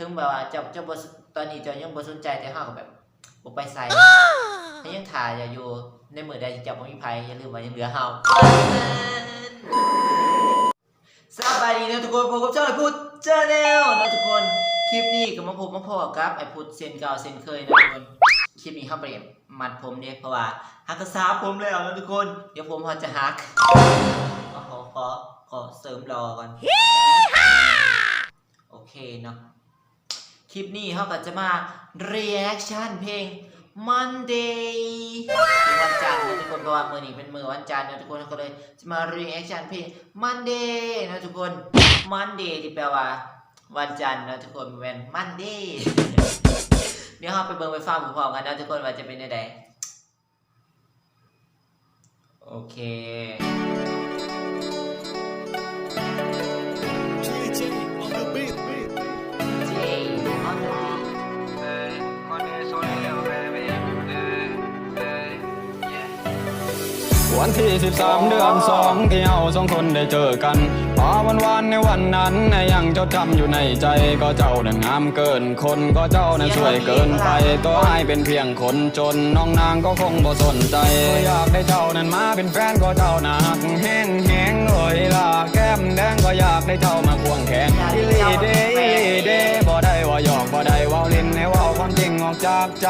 ถึงแบบว่าเจ้าเจ้าบ่สตอนนี้เจ้ายังบ่สนใจแต่เฮาก็แบบบ่ไปใส่ถ้ายังถ่ายอยู่ในมื้อใดที่เจ้าบ่มีไผอย่าลืมว่ายังเหลือเฮาสบายดีนะทุกคนพบกับช่องไอ้พุทธเจอแนวนะทุกคนคลิปนี้ก็มาพบมาพอกับไอ้พุทธเซนเก่าเซนเคยนะทุกคนคลิปนี้เฮาเปลี่ยนมัดผมเด้เพราะว่าหักกระซาผมแล้วนะทุกคน เดี๋ยวผมเขาจะหักขอขอขอขอเสริมรอก่อนโอเคเนาะ คลิปนี้เขาก็จะมา reaction เพลง Monday เป็นวันจันทร์นะทุกคนเพราะว่ามือนี้เป็นมือวันจันทร์นะทุกคนก็เลยจะมา reaction เพลง Monday นะทุกคน Monday ที่แปลว่า วันจันทร์นะทุกคนเป็น Monday เดี๋ยวเราไปเบิ่งไปฟังพร้อมๆกันนะทุกคนว่าจะเป็นยังไงโอเค วันที่ 13 เดือนสองที่เราสองคนได้เจอกันพอวันวานในวันนั้นยังจดจำอยู่ในใจก็เจ้านั้นงามเกินคนก็เจ้านั้นสวยเกินไปตัวให้เป็นเพียงคนจนน้องนางก็คงบ่สนใจอยากได้เจ้านั้นมาเป็นแฟนก็เจ้านักแห้งแห้งเอ่ยล่ะแก้มแดงก็อยากได้เจ้ามาควงแขนอีลีเดอีหลีเดบ่ได้ว่าหยอกบ่ได้ว่าเล่นให้เว่าความจริงออกจากใจ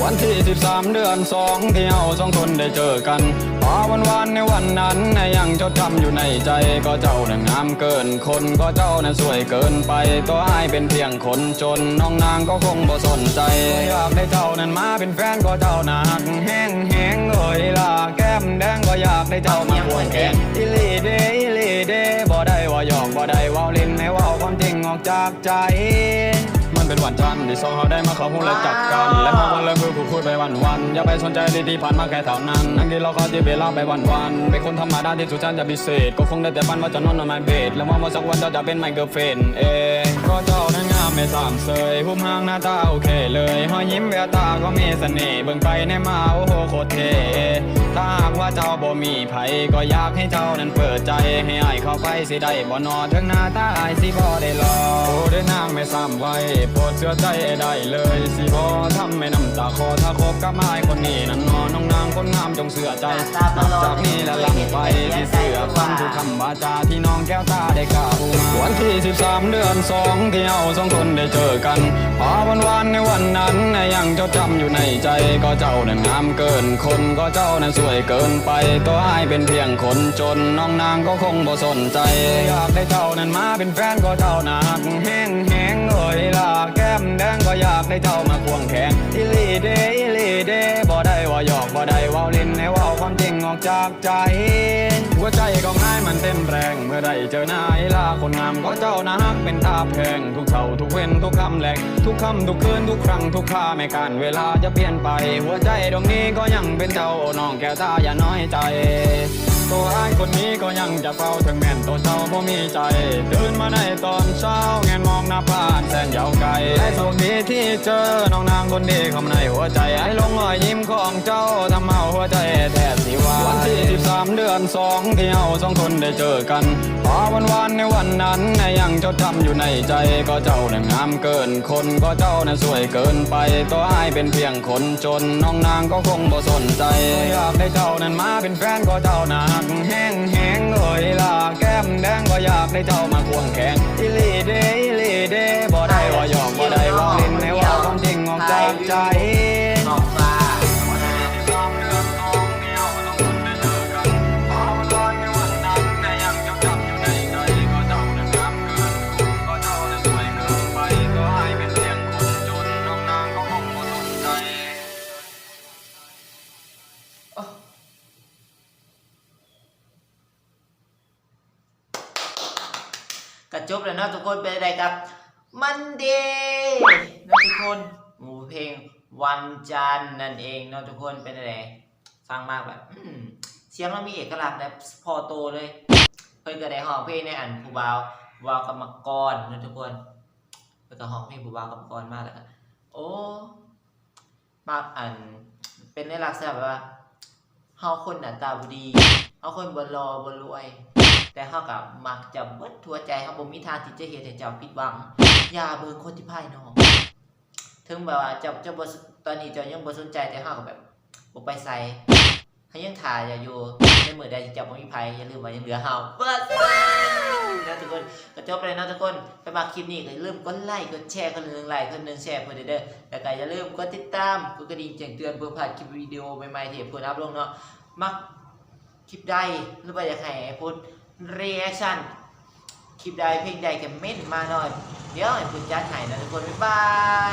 วันที่ 13 เดือนสองที่เราสองคนได้เจอกันพอวันวานในวันนั้นยังจดจำอยู่ในใจก็เจ้านั้นงามเกินคนก็เจ้านั้นสวยเกินไปตัวอ้ายเป็นเพียงคนจนน้องนางก็คงบ่สนใจอยากได้เจ้านั้นมาเป็นแฟนก็เจ้านาหักแห้งแห้งเอ่ยล่ะแก้มแดงก็อยากได้เจ้ามาควงแขนอีหลีเดอีหลีเดบ่ได้ว่าหยอกบ่ได้ว่าเล่นให้ว่าความจริงออกจากใจ มันเป็นวันจันทร์ที่สองเขาได้มาเข้าหูและจับกันและพอ วันวันอย่าไปสนใจดีที่ผ่านมาแค่เท่านั้นนั่งที่เราเขาที่เวลาไปวันวันเป็นคนธรรมดาที่สุดฉันจะพิเศษ ก็คงได้แต่ฝันว่าจะนอนนอนไม่เบดแล้วว่าว่าสักวันเจ้าจะเป็นไมเกิลเฟนเองก็จะ ไม่สามเสยหุ้มห้างหน้าตาโอเคเลยหอยยิ้มแววตาก็มีเสน่ห์เบิ่งไปในมาโอ้โหโคตรเท่ถ้าหากว่าเจ้าบ่มีไผก็อยากให้เจ้านั้นเปิดใจให้อ้ายเข้าไปสิได้บ่นอถึงหน้าตาอ้ายสิบ่ได้รอโอ้ได้นางไม่ซ้ำไว้โปรดเชื่อใจได้เลยสิบ่ทำให้น้ำตาคอถ้าคบกับอ้ายคนนี้นั้นนอนน้องนางคนงามจงเชื่อใจนับจากนี้และหลังไปที่เสือฟังทุกคำวาจาที่น้องแก้วตาได้กล่าวมาวันที่ 13 เดือนสองที่เราสองคนได้เจอกันพอวันวานในวันนั้นยังจดจำอยู่ในใจก็เจ้านั้นงามเกินคนก็เจ้านั้นสวยเกินไปตัวอ้ายเป็นเพียงคนจนน้องนางก็คงบ่สนใจอยากได้เจ้านั้นมาเป็นแฟนก็เจ้านาหักแห้งแห้งเอ่ยล่ะแก้มแดงก็อยากได้เจ้ามาควงแขนอีหลีเดอีหลีเดบ่ได้ว่าหยอกบ่ได้ว่าเล่นให้ว่าความจริงออกจากใจ หัวใจก็ง่ายมันเต้นแรง เมื่อได้เจอนาไอ้ลาคนงามก็เจ้านะฮักเป็นตาแพง ทุกเช้าทุกเว้นทุกคำแหลกทุกคำทุกคืนทุกครั้งทุกค่าไม่การเวลาจะเปลี่ยนไป หัวใจดวงนี้ก็ยังเป็นเจ้าน้องแก้วตาอย่าน้อยใจตัวอ้ายคนนี้ก็ยังจะเฝ้าถึงแม่นตัวเจ้าบ่มีใจ ตื่นมาในตอนเช้าแงนม น้าบ้านแสนยาวไกลไอ้โชคดีที่เจอน้องนางคนดีเข้ามาในหัวใจไอ้ลงรอยยิ้มของเจ้าทำเอาหัวใจแทบสิวาวันที่13เดือนสองที่เราสองคนได้เจอกันพอวันวานในวันนั้นยังจดจำอยู่ในใจก็เจ้านั้นงามเกินคนก็เจ้านั้นสวยเกินไปตัวอ้เป็นเพียงคนจนน้องนางก็คงบ่สนใจอยากได้เจ้านั้นมาเป็นแฟนก็เจ้านักแห้งแห้งเอ่ยล่ะแก้มแดงก็อยากได้เจ้ามาควงแขนอีหลี กระจบแล้วเนาะทุกคนเป็นอะไรกับมันเดย์นะทุกคนหมูเพลงวันจันทร์นั่นเองเนาะทุกคนเป็นอะไรฟังมากแบบเสียงเรามีเอกลักษณ์แบบพอโตเลย เพิ่นก็ได้ห้องเพลงในอันผู้บ่าววาวกรรมกรนะทุกคนเพิ่นก็ห้องเพลงผู้บ่าวกรรมกรมากแล้วก็โอ้มากอันเป็นในลักษณะแบบว่าเฮาคนหน้าตาบ่ดีเฮาคนบ่รอบ่รวย แต่เฮากับมักจะเบิดทัวใจเฮาบ่มีทางที่จะเฮ็ดให้เจ้าผิดหวัง อย่าเบิ่งคนที่ภายนอก ถึงแบบว่าเจ้าเจ้าบ่สตอนนี้เจ้ายังบ่สนใจแต่เฮาก็แบบบ่ไปใส่เฮายังถ่ายอย่าอยู่ในมื้อใดที่เจ้าบ่มีภัยอย่าลืมว่ายังเหลือเฮาเบิดนะทุกคนก็จบไปเลยนะทุกคนไปมาคลิปนี้ก็อย่าลืมกดไลค์กดแชร์คนหนึ่งไลค์คนหนึ่งแชร์เพิ่นเด้อแล้วก็อย่าลืมกดติดตามกดกระดิ่งแจ้งเตือนเพื่อพลาดคลิปวิดีโอใหม่ๆที่เพิ่นอัพลงเนาะมักคลิปใดหรือว่าอยากให้พูด reaction คลิปใดเพลงใดก็เม้นมาหน่อย เดี๋ยวให้คุณจัดให้นะทุกคน บ๊ายบาย